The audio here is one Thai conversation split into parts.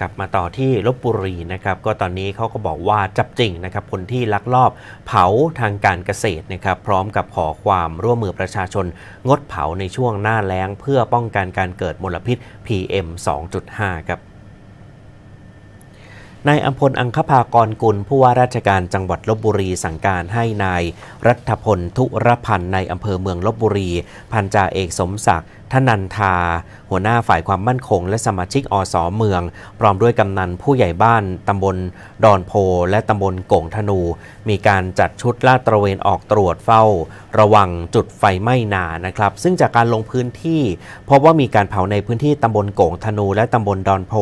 กลับมาต่อที่ลบบุรีนะครับก็ตอนนี้เขาก็บอกว่าจับจริงนะครับคนที่ลักลอบเผาทางการเกษตรนะครับพร้อมกับขอความร่วมมือประชาชน งดเผาในช่วงหน้าแล้ง เพื่อป้องกันการเกิดมลพิษ PM 2.5 ครับนายอัมพลอังคภากรกุลผู้ว่าราชการจังหวัดลบบุรีสั่งการให้นายรัฐพลทุรพันธ์ในอำเภอเมืองลบบุรี พันจ่าเอกสมศักดิ์ ธนันทา หัวหน้าฝ่ายความมั่นคง และสมาชิกอสอเมือง พร้อมด้วยกำนันผู้ใหญ่บ้านตำบลดอนโพ และตำบลโก่งธนู มีการจัดชุดลาดตระเวนออกตรวจเฝ้า ระวังจุดไฟไหม้นานะครับ ซึ่งจากการลงพื้นที่พบว่ามีการเผาในพื้นที่ตำบลโก่งธนู และตำบลดอนโพ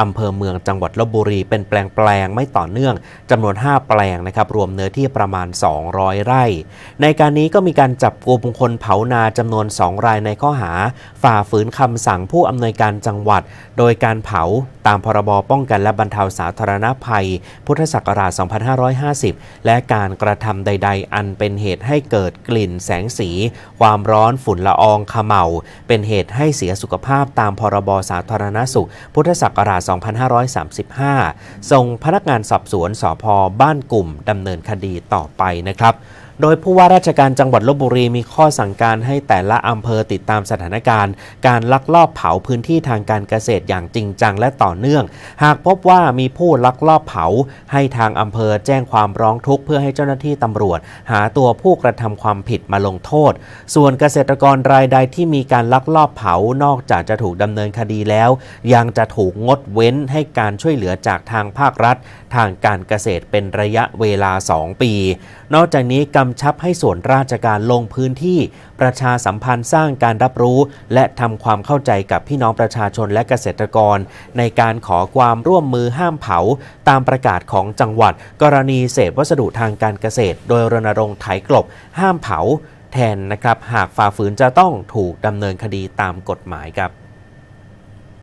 อำเภอเมืองจังหวัดลบบุรี เป็นแปลงแปลงไม่ต่อเนื่องจำนวน 5 แปลงนะครับรวมเนื้อที่ประมาณ 200 ไร่ ในการนี้ก็มีการจับกลุ่มคนเผานาจำนวน 2 รายในข้อหาฝ่าฝืนคำสั่งผู้อำนวยการจังหวัด โดยการเผาตามพรบป้องกันและบรรเทาสาธารณภัย พุทธศักราช 2550 และการกระทำใด ๆ อันเป็นเหตุให้เกิดกลิ่นแสงสี ความร้อนฝุ่นละอองขม่าเป็นเหตุให้เสียสุขภาพตามพรบสาธารณสุข พุทธศักราช 2535 ส่งพนักงานสอบสวนสพบ้านกลุ่มดำเนินคดีต่อไปนะครับ โดยผู้ว่าราชการจังหวัดลบบุรีมีข้อสั่งการให้แต่ละอำเภอติดตามสถานการณ์ การลักลอบเผาพื้นที่ทางการเกษตรอย่างจริงจังและต่อเนื่อง หากพบว่ามีผู้ลักลอบเผา ให้ทางอำเภอแจ้งความร้องทุกข์เพื่อให้เจ้าหน้าที่ตำรวจ หาตัวผู้กระทำความผิดมาลงโทษ ส่วนเกษตรกรรายใดที่มีการลักลอบเผานอกจากจะถูกดำเนินคดีแล้ว ยังจะถูกงดเว้นให้การช่วยเหลือจากทางภาครัฐ ทางการเกษตรเป็นระยะเวลา 2 ปี นอกจากนี้กำชับให้ส่วนราชการลงพื้นที่ ประชาสัมพันธ์สร้างการรับรู้ และทำความเข้าใจกับพี่น้องประชาชนและเกษตรกร ในการขอความร่วมมือห้ามเผา ตามประกาศของจังหวัด กรณีเศษวัสดุทางการเกษตร โดยรณรงค์ไถกลบ ห้ามเผา แทนนะครับ หากฝ่าฝืนจะต้องถูกดำเนินคดีตามกฎหมายครับ